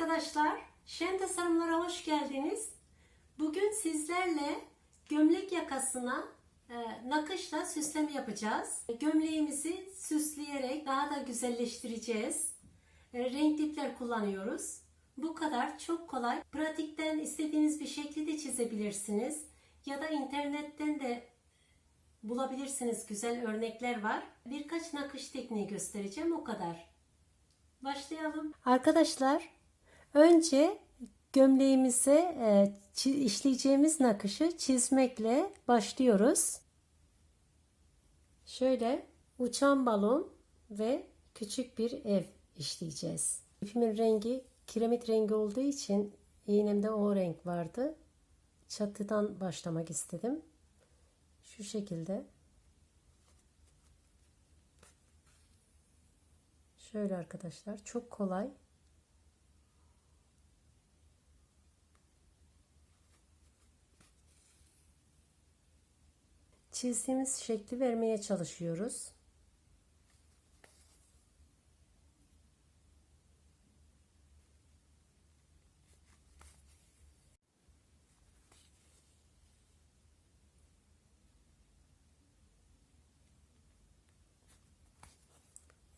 arkadaşlar, Şen Tasarımlara hoş geldiniz. Bugün sizlerle gömlek yakasına e, nakışla süsleme yapacağız. Gömleğimizi süsleyerek daha da güzelleştireceğiz. E, renk ipler kullanıyoruz. Bu kadar çok kolay. Pratikten istediğiniz bir şekli de çizebilirsiniz. Ya da internetten de bulabilirsiniz. Güzel örnekler var. Birkaç nakış tekniği göstereceğim o kadar. Başlayalım. Arkadaşlar önce gömleğimize e, işleyeceğimiz nakışı çizmekle başlıyoruz. Şöyle uçan balon ve küçük bir ev işleyeceğiz. İpimin rengi kiremit rengi olduğu için iğnemde o renk vardı. Çatıdan başlamak istedim. Şu şekilde. Şöyle arkadaşlar çok kolay. Çizdiğimiz şekli vermeye çalışıyoruz.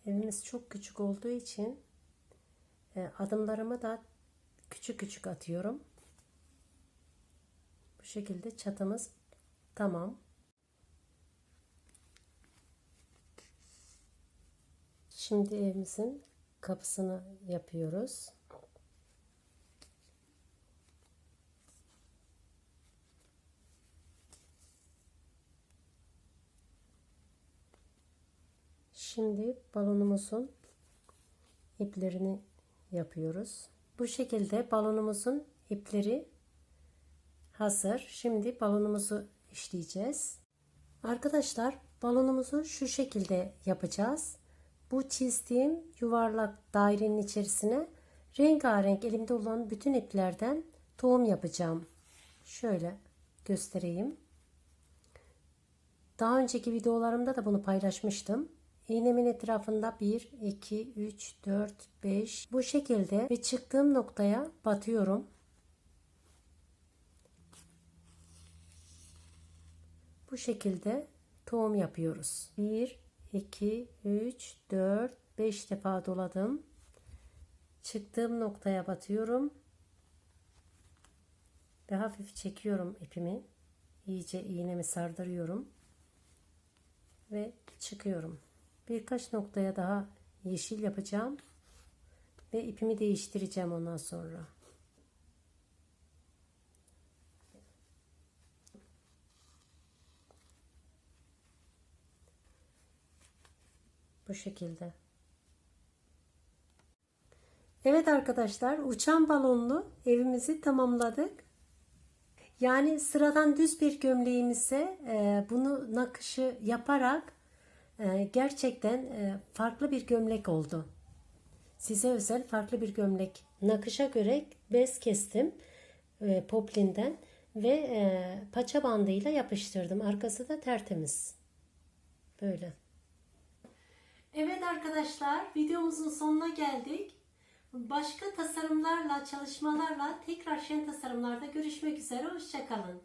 Evimiz çok küçük olduğu için e, adımlarımı da küçük küçük atıyorum. Bu şekilde çatımız tamam. Şimdi evimizin kapısını yapıyoruz. Şimdi balonumuzun iplerini yapıyoruz. Bu şekilde balonumuzun ipleri hazır. Şimdi balonumuzu işleyeceğiz. Arkadaşlar balonumuzu şu şekilde yapacağız. Bu çizdiğim yuvarlak dairenin içerisine rengarenk elimde olan bütün iplerden tohum yapacağım. Şöyle göstereyim. Daha önceki videolarımda da bunu paylaşmıştım. İğnemin etrafında 1, 2, 3, 4, 5 bu şekilde ve çıktığım noktaya batıyorum. Bu şekilde tohum yapıyoruz. 1, 2, 3, 4, 5 defa doladım. Çıktığım noktaya batıyorum. Ve hafif çekiyorum ipimi. İyice iğnemi sardırıyorum. Ve çıkıyorum. Birkaç noktaya daha yeşil yapacağım. Ve ipimi değiştireceğim ondan sonra. Bu şekilde. Evet arkadaşlar uçan balonlu evimizi tamamladık. Yani sıradan düz bir gömleğimize e, bunu nakışı yaparak e, gerçekten e, farklı bir gömlek oldu. Size özel farklı bir gömlek. Nakışa göre bez kestim e, poplinden ve e, paça bandıyla yapıştırdım. Arkası da tertemiz. Böyle. Evet arkadaşlar videomuzun sonuna geldik. Başka tasarımlarla, çalışmalarla tekrar Şen Tasarımlar'da görüşmek üzere. Hoşçakalın.